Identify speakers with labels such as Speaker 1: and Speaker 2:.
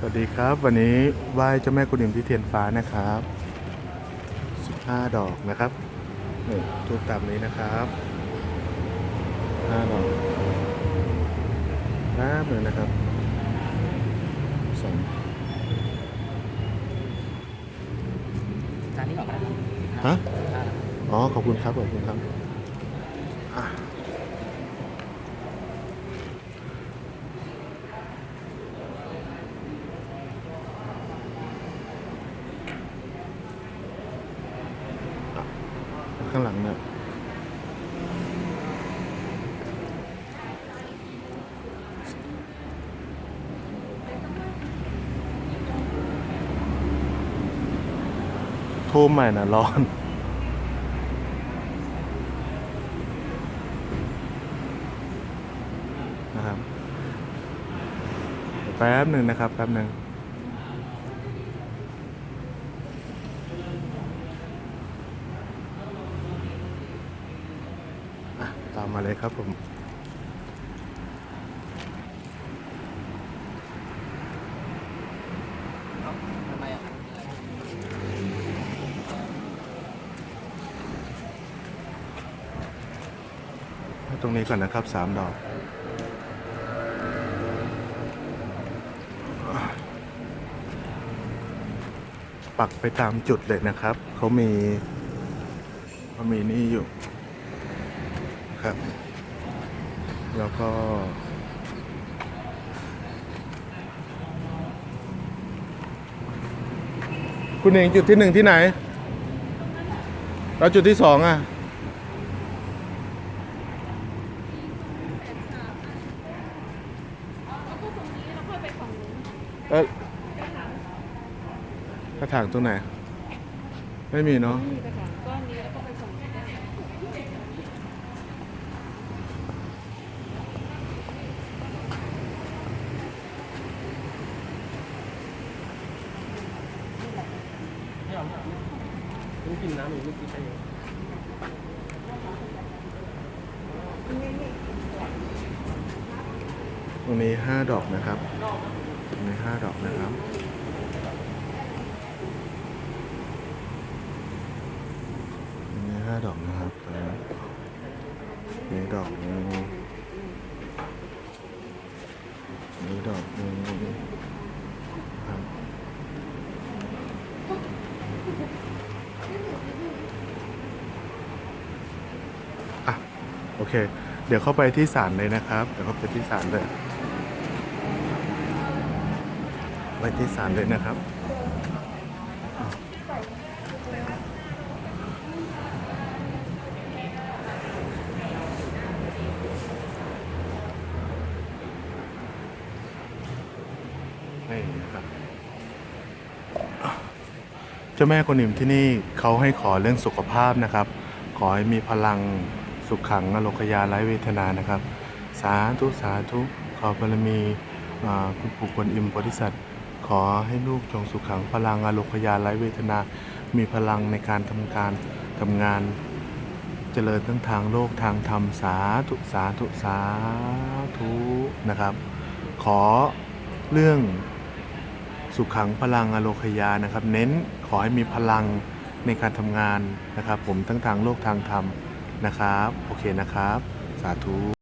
Speaker 1: สวัสดีครับ วันนี้ไหว้เจ้าแม่กุฎิมที่เทียนฟ้านะครับ 15 ดอกนะครับนี่ทูบตามนี้นะครับ5ดอกแป๊บหนึ่งนะครับสอง
Speaker 2: จานนี้ก่อนก็ได้
Speaker 1: ฮะ
Speaker 2: อ่า
Speaker 1: อ๋อ ขอบคุณครับ ขอบคุณครับอะอะข้างหลังเนี่ยทูมใหม่นะร้อนนะครับแป๊บหนึ่งนะครับแป๊บหนึ่งอะ ตามมาเลยครับผมตรงนี้ก่อนนะครับสามดอกปักไปตามจุดเลยนะครับ เขามีเขามีนี่อยู่ ครับ แล้วก็ คุณเองจุดที่หนึ่งที่ไหน แล้วจุดที่สองอะ
Speaker 3: แล้วก็ตรงนี้แล้วค่อยไปฝั่งนู้น
Speaker 1: เออก
Speaker 3: กระถาง
Speaker 1: กระถางตรงไหน ไม่มีเนาะ
Speaker 3: นี่กระถางก้อนนี้แล้วก็ไปฝั่งนู้นได้
Speaker 2: ไม่เอาไม่ กินน้ำอีกไม่กินไปเอง
Speaker 1: ตรงนี้ห้าดอกนะครับตรงนี้ห้าดอกนะครับตรงนี้ห้าดอกนะครับตรงนี้นี่ดอกหนึงนี่ดอกหนึงครับอะ โอเค เดี๋ยวเข้าไปที่ศาลเลยนะครับ เดี๋ยวเข้าไปที่ศาลเลย ไปที่ศาลเลยนะครับ นี่นะครับเจ้าแม่กวนอิมที่นี่เขาให้ขอเรื่องสุขภาพนะครับ ขอให้มีพลัง สุขขังอโลคยาไร้เวทนานะครับ สาธุ สาธุ ขอบารมีคุณปู่กวนอิมโพธิสัตว์ขอให้ลูกจงสุขขังพลังอโลคยาไร้เวทนา มีพลังในการทำการทำงาน เจริญทั้งทางโลกทางธรรมสาธุ สาธุ สาธุนะครับ ขอเรื่องสุขขังพลังอโลคยานะครับ เน้นขอให้มีพลังในการทำงานนะครับ ผมทั้งทางโลกทางธรรม นะครับ โอเคนะครับ สาธุ